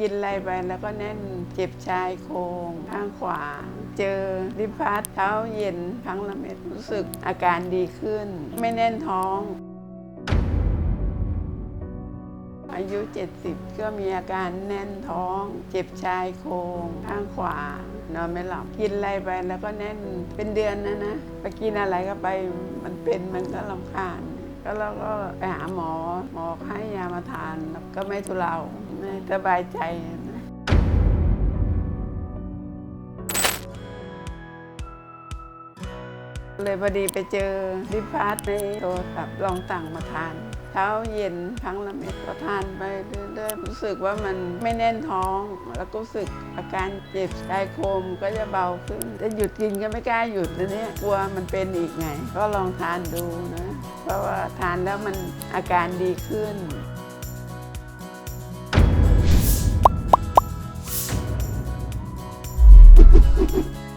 กินอะไรไปแล้วก็แน่นเจ็บชายโครงข้างขวา เจอดิพัทเช้าเย็นครั้งละเม็ดรู้สึกอาการดีขึ้น ไม่แน่นท้อง อายุ 70 ก็มีอาการแน่นท้อง เจ็บชายโครงข้างขวานอนไม่หลับกินอะไรไปแล้วก็แน่นเป็นเดือนนะนะไปกินอะไรก็ไปมันเป็นมันก็ลำคาญก็เราก็ไปหาหมอ หมอให้ยามาทานก็ไม่ทุเลา ไม่สบายใจนะเลยพอดีไปเจอดิพาร์ตในโทรศัพท์ลองสั่งมาทาน เช้าเย็นครั้งละเม็ดก็ทานไปเรื่อยๆรู้สึกว่ามันไม่แน่นท้อง แล้วก็รู้สึกอาการเจ็บชายโครงก็จะเบาขึ้น จะหยุดกินก็ไม่กล้าหยุดนะเนี่ยกลัวมันเป็นอีกไง ก็ลองทานดูนะ เพราะว่าทานแล้วมันอาการดีขึ้น you